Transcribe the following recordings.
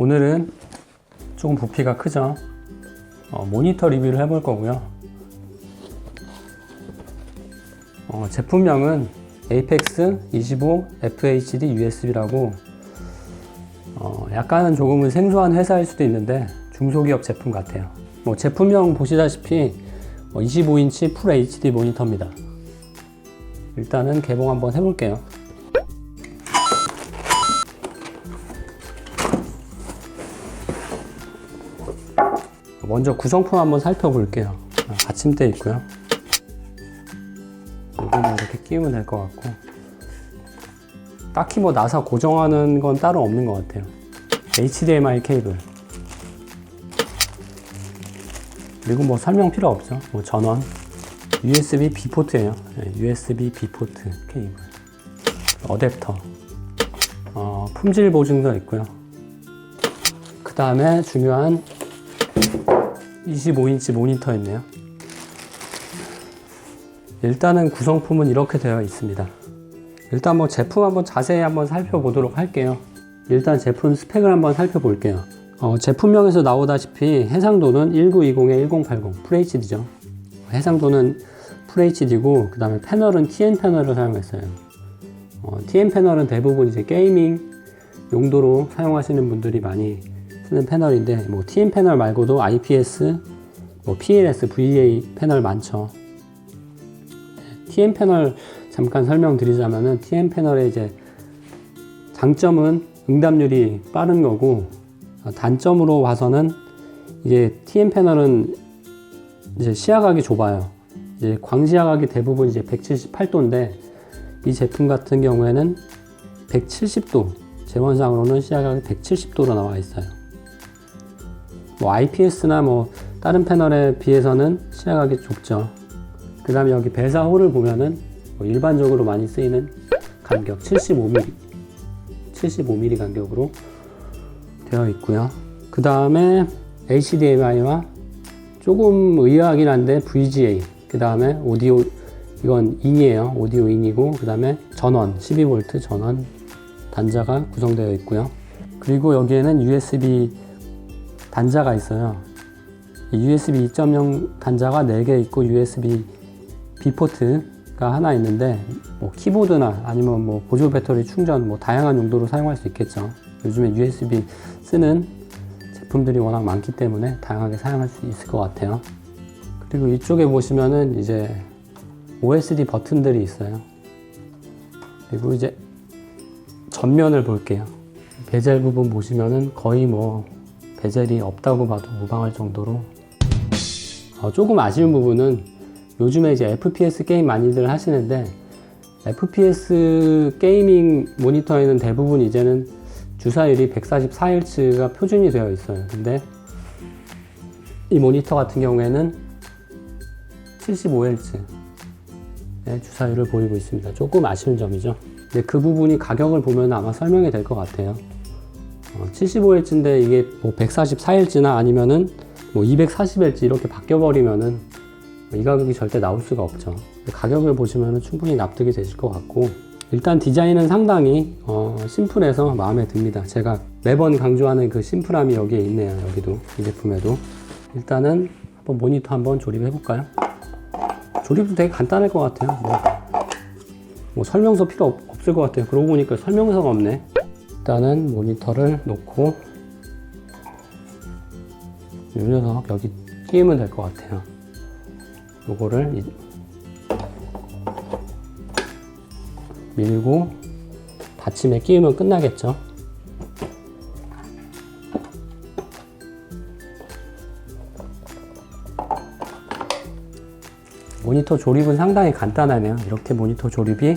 오늘은 조금 부피가 크죠. 어, 모니터 리뷰를 해볼 거고요. 어, 제품명은 Apex 25 FHD USB라고 어, 약간은 조금은 생소한 회사일 수도 있는데 중소기업 제품 같아요. 뭐 제품명 보시다시피 25인치 풀 HD 모니터입니다. 일단은 개봉 한번 해볼게요. 먼저 구성품 한번 살펴볼게요. 아, 받침대 있고요. 여기는 이렇게 끼우면 될 것 같고 딱히 뭐 나사 고정하는 건 따로 없는 것 같아요. HDMI 케이블 그리고 뭐 설명 필요 없죠. 뭐 전원 USB B 포트예요. USB B 포트 케이블 어댑터 어, 품질 보증서 있고요. 그 다음에 중요한 25인치 모니터 있네요. 일단은 구성품은 이렇게 되어 있습니다. 일단 뭐 제품 한번 자세히 한번 살펴보도록 할게요. 일단 제품 스펙을 한번 살펴볼게요. 어, 제품명에서 나오다시피 해상도는 1920에 1080 FHD죠. 해상도는 FHD고 그 다음에 패널은 TN 패널을 사용했어요. 어, TN 패널은 대부분 이제 게이밍 용도로 사용하시는 분들이 많이 쓰는 패널인데 뭐 TN 패널 말고도 IPS, 뭐 PLS, VA 패널 많죠. TN 패널 잠깐 설명드리자면은 TN 패널의 이제 장점은 응답률이 빠른 거고 어, 단점으로 봐서는 이제 TN 패널은 이제 시야각이 좁아요. 이제 광시야각이 대부분 이제 178도인데 이 제품 같은 경우에는 170도 재원상으로는 시야각이 170도로 나와 있어요. 뭐 IPS나 뭐 다른 패널에 비해서는 시야각이 좁죠. 그 다음에 여기 배사홀을 보면은 뭐 일반적으로 많이 쓰이는 간격 75mm 75mm 간격으로 되어 있고요. 그 다음에 HDMI와 조금 의아하긴 한데 VGA 그 다음에 오디오 이건 인이에요. 오디오 인이고 그 다음에 전원 12V 전원 단자가 구성되어 있고요. 그리고 여기에는 USB 단자가 있어요. 이 USB 2.0 단자가 4개 있고 USB B 포트가 하나 있는데 뭐 키보드나 아니면 뭐 보조 배터리 충전 뭐 다양한 용도로 사용할 수 있겠죠. 요즘에 USB 쓰는 제품들이 워낙 많기 때문에 다양하게 사용할 수 있을 것 같아요. 그리고 이쪽에 보시면은 이제 OSD 버튼들이 있어요. 그리고 이제 전면을 볼게요. 베젤 부분 보시면은 거의 뭐 베젤이 없다고 봐도 무방할 정도로 어, 조금 아쉬운 부분은 요즘에 이제 FPS 게임 많이들 하시는데 FPS 게이밍 모니터에는 대부분 이제는 주사율이 144Hz가 표준이 되어 있어요. 근데 이 모니터 같은 경우에는 75Hz 의 주사율을 보이고 있습니다. 조금 아쉬운 점이죠. 근데 그 부분이 가격을 보면 아마 설명이 될 것 같아요. 어, 75Hz인데 이게 뭐 144Hz나 아니면은 뭐 240Hz 이렇게 바뀌어버리면은 이 가격이 절대 나올 수가 없죠. 가격을 보시면 충분히 납득이 되실 것 같고 일단 디자인은 상당히 어, 심플해서 마음에 듭니다. 제가 매번 강조하는 그 심플함이 여기에 있네요. 여기도 이 제품에도 일단은 한번 모니터 한번 조립해 볼까요? 조립도 되게 간단할 것 같아요. 뭐, 뭐 설명서 필요 없, 없을 것 같아요. 그러고 보니까 설명서가 없네. 일단은 모니터를 놓고 이 녀석 여기 끼우면 될 것 같아요. 요거를 이- 밀고 받침에 끼우면 끝나겠죠. 모니터 조립은 상당히 간단하네요. 이렇게 모니터 조립이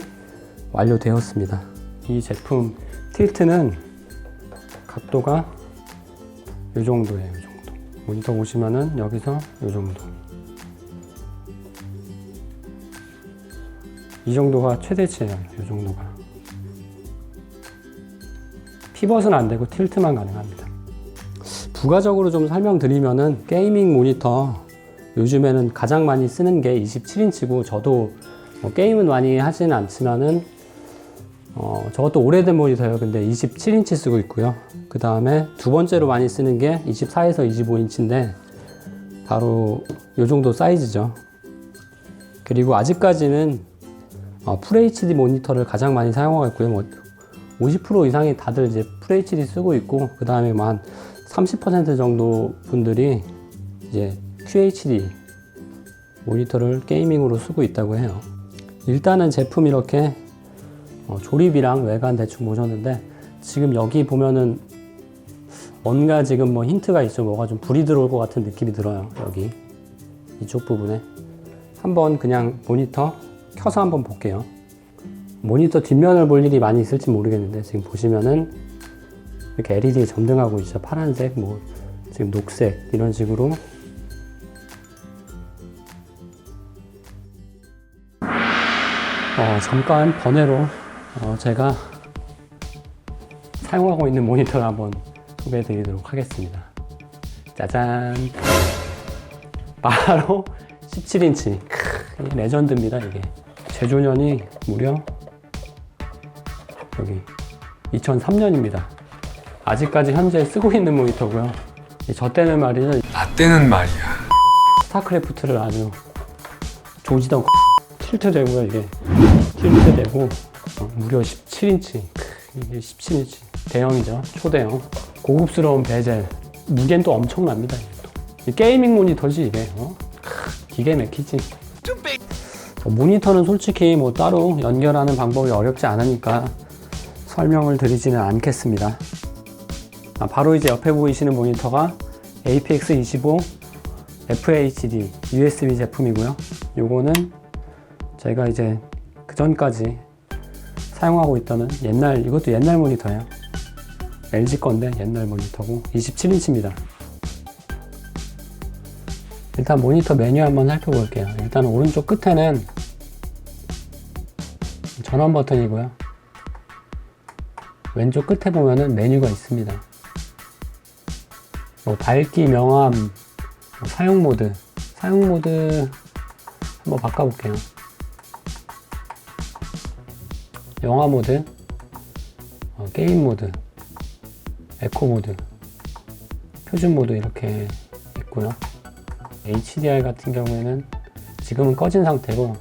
완료되었습니다. 이 제품 틸트는 각도가 이 정도예요. 이 정도. 모니터 보시면은 여기서 이 정도. 이 정도가 최대치예요. 이 정도가. 피벗은 안 되고 틸트만 가능합니다. 부가적으로 좀 설명드리면은 게이밍 모니터 요즘에는 가장 많이 쓰는 게 27인치고 저도 뭐 게임은 많이 하지는 않지만은 어, 저것도 오래된 모니터예요. 근데 27인치 쓰고 있고요. 그 다음에 두 번째로 많이 쓰는 게 24에서 25인치인데 바로 요 정도 사이즈죠. 그리고 아직까지는 어, FHD 모니터를 가장 많이 사용하고 있고요. 뭐 50% 이상이 다들 이제 FHD 쓰고 있고 그 다음에 뭐한30% 정도 분들이 이제 QHD 모니터를 게이밍으로 쓰고 있다고 해요. 일단은 제품 이렇게 어, 조립이랑 외관 대충 보셨는데 지금 여기 보면은 뭔가 지금 뭐 힌트가 있죠. 뭐가 좀 불이 들어올 것 같은 느낌이 들어요. 여기 이쪽 부분에 한번 그냥 모니터 켜서 한번 볼게요. 모니터 뒷면을 볼 일이 많이 있을지 모르겠는데 지금 보시면은 이렇게 LED 점등하고 있죠. 파란색, 뭐 지금 녹색 이런 식으로 어, 잠깐 번외로 어, 제가 사용하고 있는 모니터를 한번 소개해 드리도록 하겠습니다. 짜잔. 바로 17인치. 크, 레전드입니다, 이게. 제조년이 무려 여기 2003년입니다. 아직까지 현재 쓰고 있는 모니터고요. 이저 때는 말이죠. 나 때는 말이야. 스타크래프트를 아주 조지던 틸트 되고요 이게 틸트 되고 어, 무려 17인치 이게 17인치 대형이죠 초대형 고급스러운 베젤 무게는 또 엄청납니다 또. 이 게이밍 모니터지 이게 어? 크, 기계 막히지 어, 모니터는 솔직히 뭐 따로 연결하는 방법이 어렵지 않으니까 설명을 드리지는 않겠습니다 아, 바로 이제 옆에 보이시는 모니터가 APX25 FHD USB 제품이고요. 요거는 제가 이제 그 전까지 사용하고 있던 옛날 이것도 옛날 모니터예요. LG 건데 옛날 모니터고 27인치입니다. 일단 모니터 메뉴 한번 살펴볼게요. 일단 오른쪽 끝에는 전원 버튼이고요. 왼쪽 끝에 보면은 메뉴가 있습니다. 뭐 밝기, 명암, 뭐 사용 모드, 사용 모드 한번 바꿔볼게요. 영화 모드, 어, 게임 모드, 에코 모드, 표준 모드 이렇게 있고요. HDR 같은 경우에는 지금은 꺼진 상태고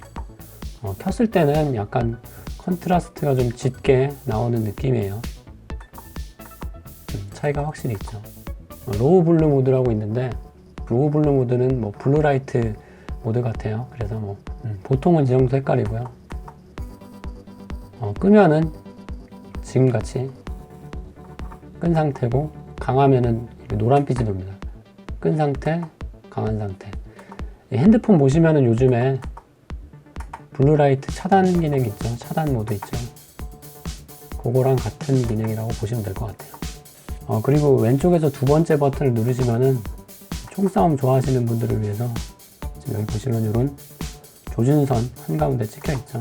어, 켰을 때는 약간 컨트라스트가 좀 짙게 나오는 느낌이에요. 음, 차이가 확실히 있죠. 어, 로우 블루 모드라고 있는데 로우 블루 모드는 뭐 블루라이트 모드 같아요. 그래서 뭐 음, 보통은 이 정도 색깔이고요. 어, 끄면은 지금 같이 끈 상태고 강하면은 노란빛이 돕니다. 끈 상태, 강한 상태. 이 핸드폰 보시면은 요즘에 블루라이트 차단 기능 있죠. 차단 모드 있죠. 그거랑 같은 기능이라고 보시면 될 것 같아요. 어, 그리고 왼쪽에서 두 번째 버튼을 누르시면은 총싸움 좋아하시는 분들을 위해서 지금 여기 보시면 이런 조준선 한가운데 찍혀 있죠.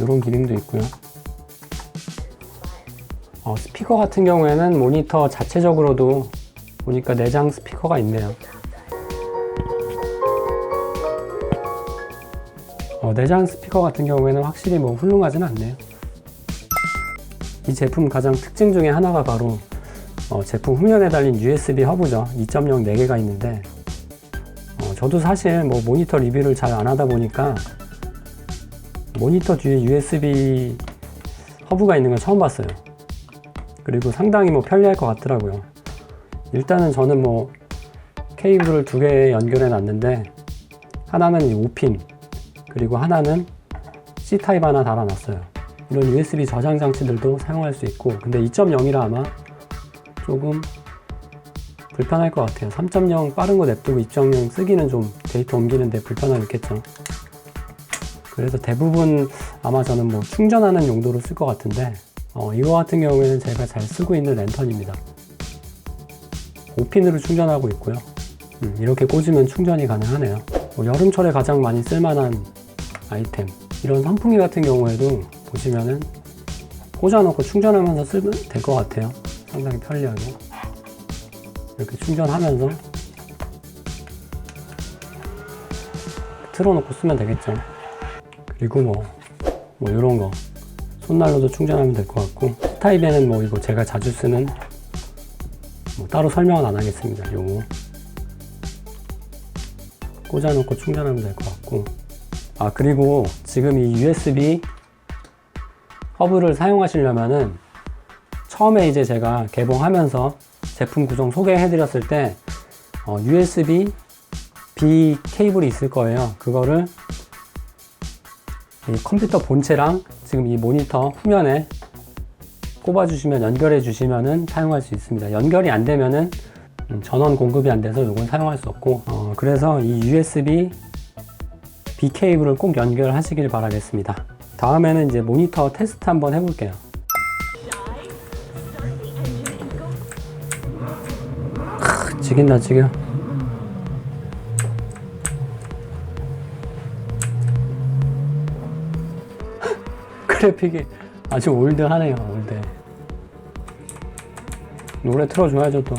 이런 기능도 있고요. 어, 스피커 같은 경우에는 모니터 자체적으로도 보니까 내장 스피커가 있네요. 어, 내장 스피커 같은 경우에는 확실히 뭐 훌륭하진 않네요. 이 제품 가장 특징 중에 하나가 바로 어, 제품 후면에 달린 USB 허브죠. 2.0 4개가 있는데 어, 저도 사실 뭐 모니터 리뷰를 잘 안 하다 보니까 모니터 뒤에 USB 허브가 있는 건 처음 봤어요. 그리고 상당히 뭐 편리할 것 같더라고요. 일단은 저는 뭐 케이블을 두 개 연결해 놨는데 하나는 5핀 그리고 하나는 C 타입 하나 달아놨어요. 이런 USB 저장 장치들도 사용할 수 있고 근데 2.0이라 아마 조금 불편할 것 같아요. 3.0 빠른 거 냅두고 2.0 쓰기는 좀 데이터 옮기는데 불편하겠죠. 그래서 대부분 아마 저는 뭐 충전하는 용도로 쓸 것 같은데 어, 이거 같은 경우에는 제가 잘 쓰고 있는 랜턴입니다. 5핀으로 충전하고 있고요. 음, 이렇게 꽂으면 충전이 가능하네요. 뭐 여름철에 가장 많이 쓸만한 아이템. 이런 선풍기 같은 경우에도 보시면은 꽂아놓고 충전하면서 쓰면 될 것 같아요. 상당히 편리하게. 이렇게 충전하면서 틀어놓고 쓰면 되겠죠. 그리고 뭐, 뭐 이런 거 손난로도 충전하면 될 것 같고 타입에는 뭐 이거 제가 자주 쓰는 뭐 따로 설명은 안 하겠습니다. 요거 꽂아놓고 충전하면 될 것 같고 아 그리고 지금 이 USB 허브를 사용하시려면은 처음에 이제 제가 개봉하면서 제품 구성 소개해 드렸을 때 어, USB B 케이블이 있을 거예요. 그거를 이 컴퓨터 본체랑 지금 이 모니터 후면에 꼽아주시면 연결해 주시면은 사용할 수 있습니다. 연결이 안 되면은 음, 전원 공급이 안 돼서 이건 사용할 수 없고 어, 그래서 이 USB B 케이블을 꼭 연결하시길 바라겠습니다. 다음에는 이제 모니터 테스트 한번 해볼게요. 크, 지긴다 지겨. 그래픽이 아주 올드하네요 올드. 노래 틀어줘야죠 또.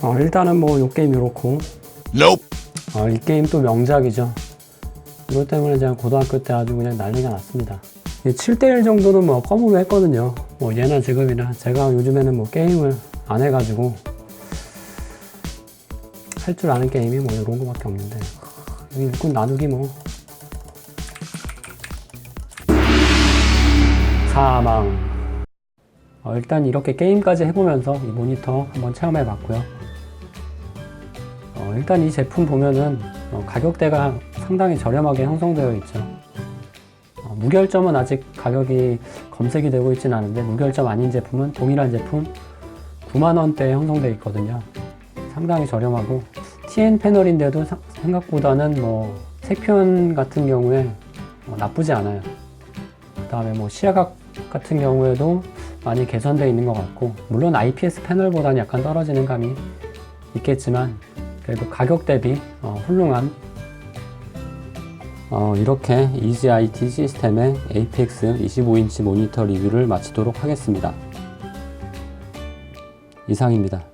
어, 일단은 뭐 요 게임 이렇고 Nope. 어, 이 게임 또 명작이죠. 이것 때문에 제가 고등학교 때 아주 그냥 난리가 났습니다. 7대1 정도는 뭐 껌으로 했거든요. 뭐 예나 지금이나 제가 요즘에는 뭐 게임을 안 해가지고 할 줄 아는 게임이 뭐 이런 거밖에 없는데 여기 일꾼 나누기 뭐 사망 어, 일단 이렇게 게임까지 해보면서 이 모니터 한번 체험해 봤고요. 어, 일단 이 제품 보면은 어, 가격대가 상당히 저렴하게 형성되어 있죠. 어, 무결점은 아직 가격이 검색이 되고 있지는 않은데 무결점 아닌 제품은 동일한 제품 9만 원대에 형성되어 있거든요. 상당히 저렴하고 TN 패널인데도 사- 생각보다는 뭐 색변 같은 경우에 어, 나쁘지 않아요. 그 다음에 뭐 시야각 같은 경우에도 많이 개선되어 있는 것 같고 물론 IPS 패널보다는 약간 떨어지는 감이 있겠지만 그래도 가격 대비 어, 훌륭한 어, 이렇게 EasyIT 시스템의 APEX 25인치 모니터 리뷰를 마치도록 하겠습니다. 이상입니다.